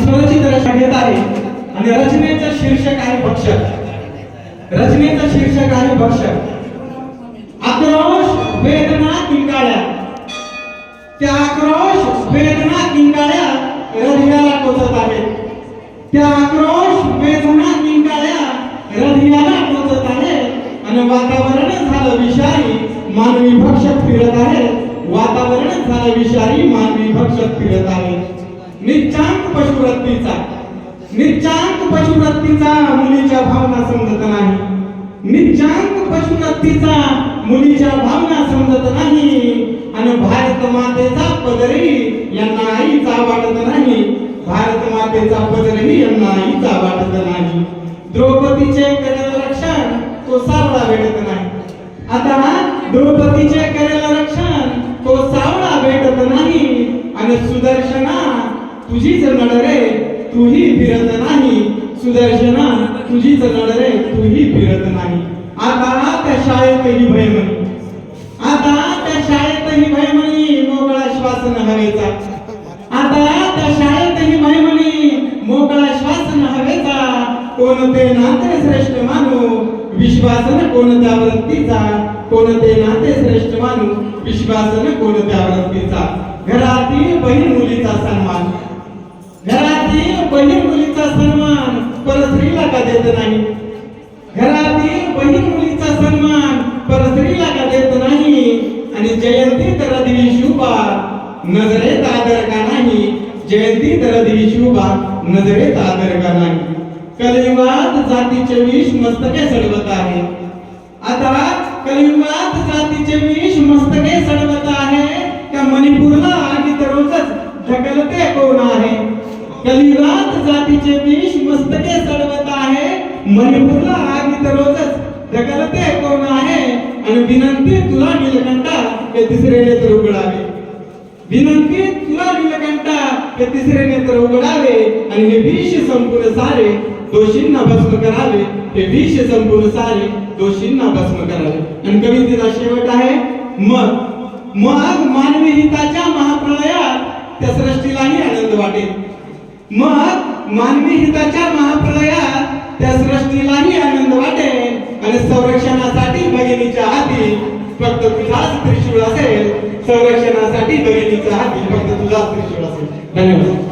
सुरचित घेत आहे. आणि रचनेचं शीर्षक आहे भक्षक. रचनेचं शीर्षक आहे भक्षक. आक्रोश वेदना किंकाळ्या. त्या आक्रोश वेदना किंकाळ्या हृदयाला टोचत आहेत. त्या आक्रोश वेदना किंकाळ्या हृदयाला टोचत आहेत. आणि वातावरण झालं विषारी मानवी भक्षक फिरत आहे वातावरण झालं विषारी मानवी भक्षक फिरत आहे निच्चांक पशुवृत्तीचा निच्चांक पशुवृत्तीचा मुलीच्या भावना समजत नाही. निच्चांक पशुवृत्तीचा मुलीच्या भावना समजत नाही. आणि भारत मातेचा पदरी यांना आईचा वाटत नाही. भारत मातेचा पदरही यांना आईचा वाटत नाही. द्रौपदीचे करेल रक्षण तो सावळा भेटत नाही. आता द्रौपदीचे तुझीच नडरे तूही फिरत नाही. सुदर्शना तुझीच नडरे तूही फिरत नाही. आता त्या शाळेतही भय म्हणी. आता त्या शाळेतही भय म्हणी मोकळा श्वास न हवेचा आता त्या शाळेतही भय म्हणी मोकळा श्वास न हवेचा कोणते नाते श्रेष्ठ मानू विश्वासन कोणत्या वृत्तीचा? कोणते नाते श्रेष्ठ मानू विश्वासन कोणत्या वृत्तीचा? घरातील बहीण मुलीचा सन्मान. घरातील बहीण मुलीचा सन्मान परस्त्रीला का देत नाही? घरातील बहीण मुलीचा सन्मान परस्त्रीला का देत नाही? आणि जयंती तर दिली शुभा नजरेत आदर का नाही? जयंती तर दिली शुभा नजरेत आदर का नाही? कलियुगात जातीचे विष मस्तके सडवत आहे. आता कलियुगात जातीचे विष मस्तके सडवत आहे त्या मणिपूरला आगीत रोजच ढकलते कोण आहे कलियुगात जातीचे विष मस्तके सडवत आहे. मणिपूरला तर रोजच ते कोण आहे? आणि विनंती तुला नीलकंठा हे तिसरे नेत्र उघडावे. विनंती तुला नीलकंठा हे तिसरे नेत्र उघडावे आणि हे विष संपूर्ण सारे दोषींना भस्म करावे. हे विष संपूर्ण सारे दोषींना भस्म करावे. आणि कवितेचा शेवट आहे मग मग मानवी हिताच्या महाप्रलयात त्या सृष्टीलाही आनंद वाटेल. मग मानवी हिताच्या महाप्रलयात त्या सृष्टीलाही आनंद वाटेल आणि संरक्षणासाठी भगिनीच्या हाती फक्त तुझाच त्रिशूळ असेल. संरक्षणासाठी भगिनीच्या हाती फक्त तुझाच त्रिशूळ असेल. धन्यवाद.